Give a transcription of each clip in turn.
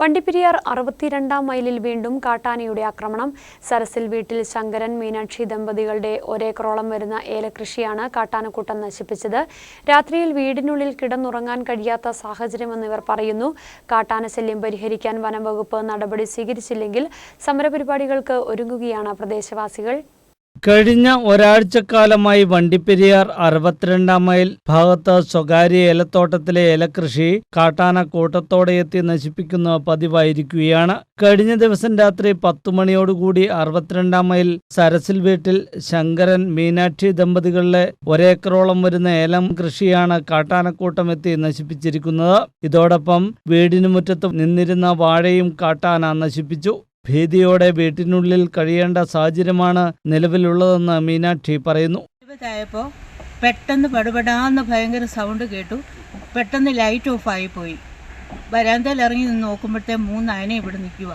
വണ്ടിപ്പെരിയാർ അറുപത്തിരണ്ടാം മൈലിൽ വീണ്ടും കാട്ടാനയുടെ ആക്രമണം. സരസിൽ വീട്ടിൽ ശങ്കരൻ മീനാക്ഷി ദമ്പതികളുടെ ഒരേക്കറോളം വരുന്ന ഏലകൃഷിയാണ് കാട്ടാനക്കൂട്ടം നശിപ്പിച്ചത്. രാത്രിയിൽ വീടിനുള്ളിൽ കിടന്നുറങ്ങാൻ കഴിയാത്ത സാഹചര്യമെന്ന് ഇവർ പറയുന്നു. കാട്ടാനശല്യം പരിഹരിക്കാൻ വനംവകുപ്പ് നടപടി സ്വീകരിച്ചില്ലെങ്കിൽ സമരപരിപാടികൾക്ക് ഒരുങ്ങുകയാണ് പ്രദേശവാസികൾ. കഴിഞ്ഞ ഒരാഴ്ചക്കാലമായി വണ്ടിപ്പെരിയാർ അറുപത്തിരണ്ടാം മൈൽ ഭാഗത്ത് സ്വകാര്യ ഏലത്തോട്ടത്തിലെ ഏലകൃഷി കാട്ടാന കൂട്ടത്തോടെ എത്തി നശിപ്പിക്കുന്ന പതിവായിരിക്കുകയാണ്. കഴിഞ്ഞ ദിവസം രാത്രി പത്തു മണിയോടുകൂടി അറുപത്തിരണ്ടാം മൈൽ സരസിൽ വീട്ടിൽ ശങ്കരൻ മീനാക്ഷി ദമ്പതികളിലെ ഒരേക്കറോളം വരുന്ന ഏലം കൃഷിയാണ് കാട്ടാനക്കൂട്ടം എത്തി നശിപ്പിച്ചിരിക്കുന്നത്. ഇതോടൊപ്പം വീടിനു മുറ്റത്ത് നിന്നിരുന്ന വാഴയും കാട്ടാന നശിപ്പിച്ചു. ഭീതിയോടെ വീട്ടിനുള്ളിൽ കഴിയേണ്ട സാഹചര്യമാണ് നിലവിലുള്ളതെന്ന് മീനാക്ഷി പറയുന്നു. ഇരുപതായപ്പോൾ പെട്ടെന്ന് പടുപടാന്ന് ഭയങ്കര സൗണ്ട് കേട്ടു. പെട്ടെന്ന് ലൈറ്റ് ഓഫ് പോയി. വരാന്തയിൽ ഇറങ്ങി നിന്ന് നോക്കുമ്പോഴത്തെ മൂന്ന് ആന ഇവിടെ നിൽക്കുക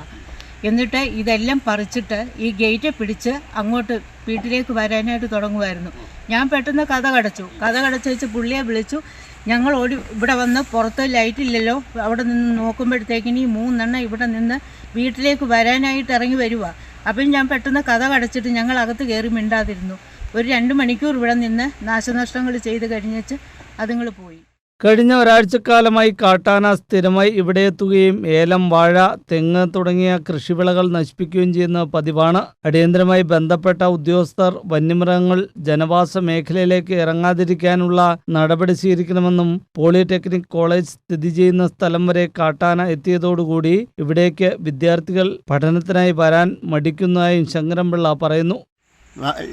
എന്നിട്ട് ഇതെല്ലാം പറിച്ചിട്ട് ഈ ഗേറ്റ് പിടിച്ച് അങ്ങോട്ട് വീട്ടിലേക്ക് വരാനായിട്ട് തുടങ്ങുമായിരുന്നു. ഞാൻ പെട്ടെന്ന് കഥ കടച്ചു. കഥ കടച്ച് വെച്ച് പുള്ളിയെ വിളിച്ചു. ഞങ്ങൾ ഓടി ഇവിടെ വന്ന് പുറത്ത് ലൈറ്റ് ഇല്ലല്ലോ. അവിടെ നിന്ന് നോക്കുമ്പോഴത്തേക്കിന് ഈ മൂന്നെണ്ണം ഇവിടെ നിന്ന് വീട്ടിലേക്ക് വരാനായിട്ട് ഇറങ്ങി വരുക അപ്പം ഞാൻ പെട്ടെന്ന് കഥ കടച്ചിട്ട് ഞങ്ങൾ അകത്ത് കയറി മിണ്ടാതിരുന്നു. ഒരു രണ്ട് മണിക്കൂർ ഇവിടെ നിന്ന് നാശനഷ്ടങ്ങൾ ചെയ്ത് കഴിഞ്ഞേച്ച് അതുങ്ങൾ പോയി. കഴിഞ്ഞ ഒരാഴ്ചക്കാലമായി കാട്ടാന സ്ഥിരമായി ഇവിടെ എത്തുകയും ഏലം വാഴ തെങ്ങ് തുടങ്ങിയ കൃഷിവിളകൾ നശിപ്പിക്കുകയും ചെയ്യുന്ന പതിവാണ്. അടിയന്തരമായി ബന്ധപ്പെട്ട ഉദ്യോഗസ്ഥർ വന്യമൃഗങ്ങൾ ജനവാസ മേഖലയിലേക്ക് ഇറങ്ങാതിരിക്കാനുള്ള നടപടി സ്വീകരിക്കണമെന്നും പോളിടെക്നിക് കോളേജ് സ്ഥിതി ചെയ്യുന്ന സ്ഥലം വരെ കാട്ടാന എത്തിയതോടുകൂടി ഇവിടേക്ക് വിദ്യാർത്ഥികൾ പഠനത്തിനായി വരാൻ മടിക്കുന്നതായും ശങ്കരംപിള്ള പറയുന്നു.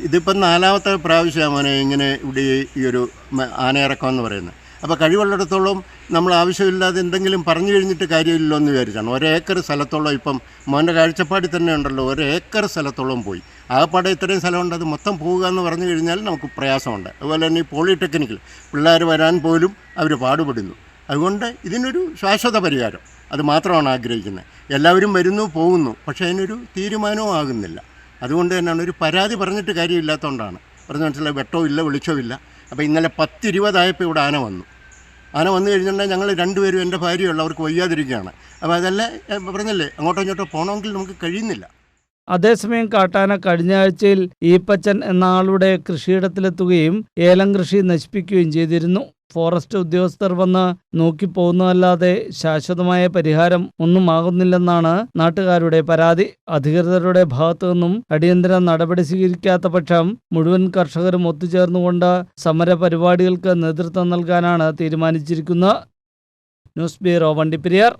ഇതിപ്പം നാലാമത്തെ പ്രാവശ്യമാണ് ഇങ്ങനെ ഇവിടെ ഈ- ഒരു ആനയിറക്കം എന്ന് പറയുന്നത്. അപ്പോൾ കഴിവുള്ളിടത്തോളം നമ്മൾ ആവശ്യമില്ലാതെ എന്തെങ്കിലും പറഞ്ഞു കഴിഞ്ഞിട്ട് കാര്യമില്ലല്ലോ എന്ന് വിചാരിച്ചാണ്. ഒരേക്കർ സ്ഥലത്തോളം ഇപ്പം മോന്റെ കാഴ്ചപ്പാടിൽ തന്നെ ഉണ്ടല്ലോ. ഒരേക്കർ സ്ഥലത്തോളം പോയി. ആകപ്പാടെ ഇത്രയും സ്ഥലമുണ്ട്. അത് മൊത്തം പോവുക എന്ന് പറഞ്ഞു കഴിഞ്ഞാൽ നമുക്ക് പ്രയാസമുണ്ട്. അതുപോലെ തന്നെ ഈ പോളിടെക്നിക്കിൽ പിള്ളേർ വരാൻ പോലും അവർ പാടുപെടുന്നു. അതുകൊണ്ട് ഇതിനൊരു ശാശ്വത പരിഹാരം. അത് മാത്രമാണ് ആഗ്രഹിക്കുന്നത്. എല്ലാവരും വരുന്നു പോകുന്നു. പക്ഷേ അതിനൊരു തീരുമാനവും ആകുന്നില്ല. അതുകൊണ്ട് തന്നെയാണ് ഒരു പരാതി പറഞ്ഞിട്ട് കാര്യമില്ലാത്തതുകൊണ്ടാണ്. പറഞ്ഞു മനസ്സിലായി? വെട്ടവും ഇല്ല വെളിച്ചവും ഇല്ല. അപ്പോൾ ഇന്നലെ പത്തിരുപതായപ്പോൾ ഇവിടെ ആന വന്നു. ആന വന്നു കഴിഞ്ഞിട്ടുണ്ടെങ്കിൽ ഞങ്ങൾ രണ്ടുപേരും എന്റെ ഭാര്യയുള്ളവർക്ക് വയ്യാതിരിക്കുകയാണ്. അപ്പോൾ അതല്ലേ പറഞ്ഞല്ലേ അങ്ങോട്ടോ ഇങ്ങോട്ടോ പോകണമെങ്കിൽ നമുക്ക് കഴിയുന്നില്ല. അതേസമയം കാട്ടാന കഴിഞ്ഞ ആഴ്ചയിൽ ഈപ്പച്ചൻ എന്ന ആളുടെ കൃഷിയിടത്തിലെത്തുകയും ഏലം കൃഷി നശിപ്പിക്കുകയും ചെയ്തിരുന്നു. ഫോറസ്റ്റ് ഉദ്യോഗസ്ഥർ വന്ന് നോക്കിപ്പോകുന്നതല്ലാതെ ശാശ്വതമായ പരിഹാരം ഒന്നും ആകുന്നില്ലെന്നാണ് നാട്ടുകാരുടെ പരാതി. അധികൃതരുടെ ഭാഗത്തു നിന്നും അടിയന്തര നടപടി സ്വീകരിക്കാത്ത പക്ഷം മുഴുവൻ കർഷകരും ഒത്തുചേർന്നുകൊണ്ട് സമര പരിപാടികൾക്ക് നേതൃത്വം നൽകാനാണ് തീരുമാനിച്ചിരിക്കുന്നത്. News bureau Vandiperiyar.